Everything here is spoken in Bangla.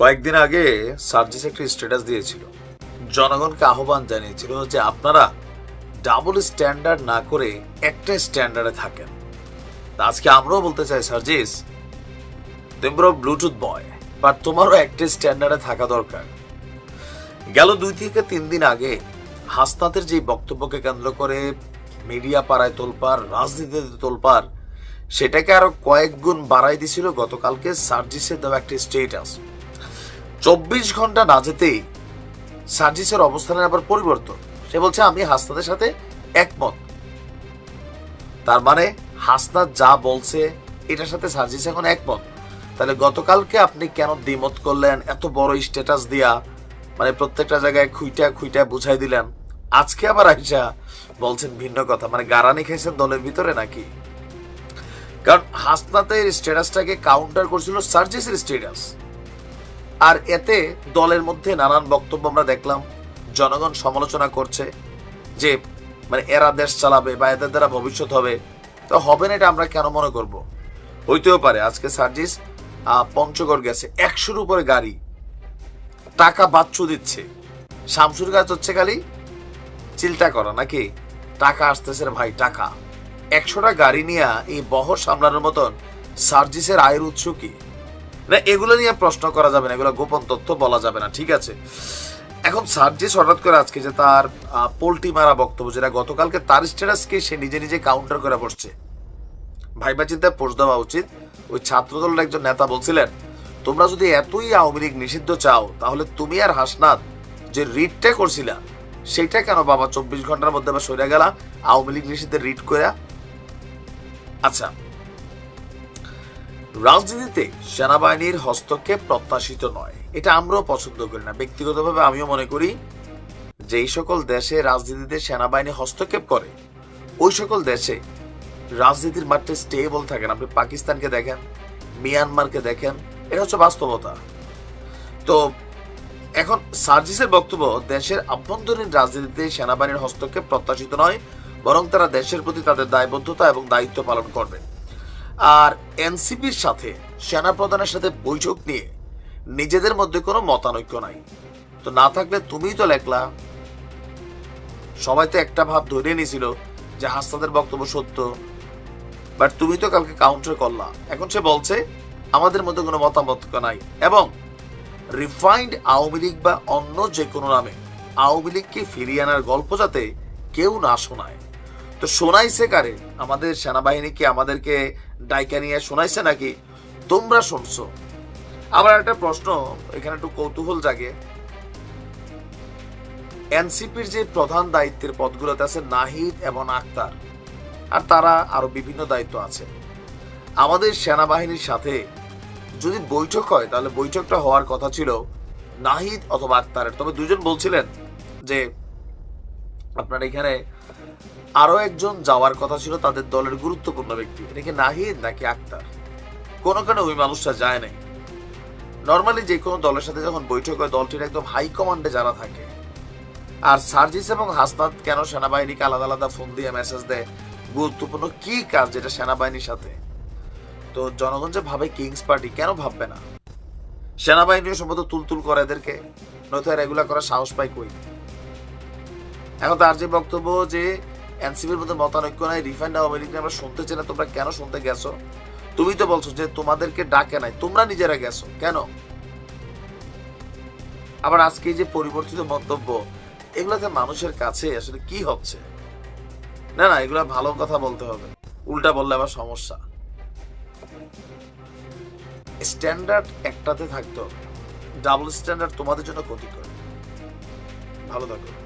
কয়েকদিন আগে সার্জিস একটা স্ট্যাটাস দিয়েছিল। জনগণকে আহ্বান জানিয়েছিল যে আপনারা ডাবল স্ট্যান্ডার্ড না করে একটা স্ট্যান্ডার্ডে থাকেন। আজকে আমরাও বলতে চাই, সার্জিস, তুমি ব্লুটুথ বয় বাট তোমারও একটা স্ট্যান্ডার্ডে থাকা দরকার। গেল দুই থেকে তিন দিন আগে হাসনাতের যে বক্তব্যকে কেন্দ্র করে মিডিয়া পাড়ায় তোলপার রাজনীতিতে তোলপার সেটাকে আরও কয়েক গুণ বাড়াই দিছিল গতকালকে সার্জিসের দেওয়া একটি স্টেটাস চব্বিশ ঘণ্টা না যেতেই সার্জিসের অবস্থানের আবার পরিবর্তন। সে বলছে, আমি হাসনাদের সাথে একমত। তার মানে হাসনাত যা বলছে, এটার সাথে সার্জিস এখন একমত। তাহলে গতকালকে আপনি কেন দ্বিমত করলেন, এত বড় স্ট্যাটাস দিয়া মানে প্রত্যেকটা জায়গায় খুইটা খুইটা বুঝাই দিলেন? আজকে আবার আইসা বলছেন ভিন্ন কথা মানে গারানি খাইছেন দলের ভিতরে নাকি? কারণ হাসনাতের স্ট্যাটাসটাকে কাউন্টার করছিল সার্জিসের স্ট্যাটাস আর এতে দলের মধ্যে নানান বক্তব্য আমরা দেখলাম। জনগণ সমালোচনা করছে যে মানে এরা দেশ চালাবে বা এদের দ্বারা ভবিষ্যৎ হবে। তো হবে না এটা আমরা কেন মনে করব? হইতেও পারে। আজকে সার্জিস পঞ্চগড় গেছে। একশোর উপরে গাড়ি। টাকা বাচ্চু দিচ্ছে। শামসুর গাছ হচ্ছে খালি চিন্তা করা, নাকি? টাকা আসতেছে ভাই, টাকা। একশোটা গাড়ি নিয়ে এই বহর সামলানোর মতন সার্জিসের আয়ের উৎস কি? না, এগুলো নিয়ে প্রশ্ন করা যাবে না, এগুলো গোপন তথ্য বলা যাবে না, ঠিক আছে? এখন সার্জিস হঠাৎ করে আজকে যে তার পোল্টি মারা বক্তব্য, যেটা গতকালকে তার স্ট্যাটাসকে সে নিজে নিজে কাউন্টার করে বসছে। ভাইবা চিন্তায় পোস্ট দেওয়া উচিত। ওই ছাত্রদলের একজন নেতা বলছিলেন, তোমরা যদি এতই আওয়ামী লীগ নিষিদ্ধ চাও, তাহলে তুমি আর হাসনাত যে রিটটা করছিলা, সেটা কেন বাবা চব্বিশ ঘণ্টার মধ্যে আবার সরে গেলা? আওয়ামী লীগ নিষিদ্ধের রিট করে আচ্ছা রাজনীতিতে সেনাবাহিনীর হস্তক্ষেপ প্রত্যাশিত নয়। এটা আমরাও পছন্দ করি না। ব্যক্তিগতভাবে আমিও মনে করি যে এই সকল দেশে রাজনীতিতে সেনাবাহিনী হস্তক্ষেপ করে, ওই সকল দেশে রাজনীতির মাঠে স্টেবল থাকে না। আপনি পাকিস্তানকে দেখেন, মিয়ানমারকে দেখেন, এটা হচ্ছে বাস্তবতা। তো এখন সার্জিসের বক্তব্য, দেশের আভ্যন্তরীণ রাজনীতিতে সেনাবাহিনীর হস্তক্ষেপ প্রত্যাশিত নয়, বরং তারা দেশের প্রতি তাদের দায়বদ্ধতা এবং দায়িত্ব পালন করবে আর এনসিপির সাথে সেনা প্রধানের সাথে বৈঠক নিয়ে নিজেদের মধ্যে কোনো মতানৈক্য নাই। তো না থাকলে তুমিই তো লেখলা। সবাই তো একটা ভাব ধরে নিয়েছিল যে হাসনাদের বক্তব্য সত্য। বাট তুমি তো কালকে কাউন্টার করলা। এখন সে বলছে, আমাদের মধ্যে কোনো মতামত নাই। এবং রিফাইন্ড আওয়ামী লীগ বা অন্য যে কোনো নামে আওয়ামী লীগকে ফিরিয়ে আনার গল্প যাতে কেউ না শোনায়। তো শোনাইছে কারে? আমাদের সেনাবাহিনীকে আমাদেরকে ডাইকা নিয়ে শোনাইছে নাকি? তোমরা শুনছো। আবার একটা প্রশ্ন, এখানে একটু কৌতূহল জাগে। এনসিপির যে প্রধান দায়িত্বের পদগুলোতে আছে নাহিদ এবং আক্তার, আর তারা আরও বিভিন্ন দায়িত্ব আছে। আমাদের সেনাবাহিনীর সাথে যদি বৈঠক হয়, তাহলে বৈঠকটা হওয়ার কথা ছিল নাহিদ অথবা আক্তারের। তবে দুজন বলছিলেন যে, আপনার এখানে আরও একজন যাওয়ার কথা ছিল তাদের দলের গুরুত্বপূর্ণ ব্যক্তি। এটা কি নাহিদ নাকি আক্তার? কোনো কারণে ওই মানুষটা যায় নাই। নর্মালি যে কোনো দলের সাথে যখন বৈঠক হয়, দলটির একদম হাই কমান্ডে যারা থাকে। আর সার্জিস এবং হাসনাত কেন সেনাবাহিনীকে আলাদা আলাদা ফোন দিয়ে মেসেজ দেয়? গুরুত্বপূর্ণ কি কাজ যেটা সেনাবাহিনীর সাথে? তো জনগণ যে ভাবে কিংস পার্টি কেন ভাববে না? সেনাবাহিনীও সম্ভবত তুলতুল করে এদেরকে। নয়তো এগুলা করার সাহস পায় কই? এখন তার যে বক্তব্য যে এনসিপির মধ্যে মতানৈক্য নাই, রিফাইন্ড আওয়ামী আমরা শুনতে চাই না, তোমরা কেন শুনতে গেছো? তুমি তো বলছো যে তোমাদেরকে ডাকে নাই, তোমরা নিজেরা গেছো, কেন? আবার আজকে যে পরিবর্তিত মন্তব্য এগুলাতে মানুষের কাছে আসলে কি হচ্ছে? না না, এগুলা ভালো কথা বলতে হবে, উল্টা বললে আবার সমস্যা। স্ট্যান্ডার্ড একটাতে থাকতে ডাবল স্ট্যান্ডার্ড তোমাদের জন্য ক্ষতিকর। ভালো থাকো।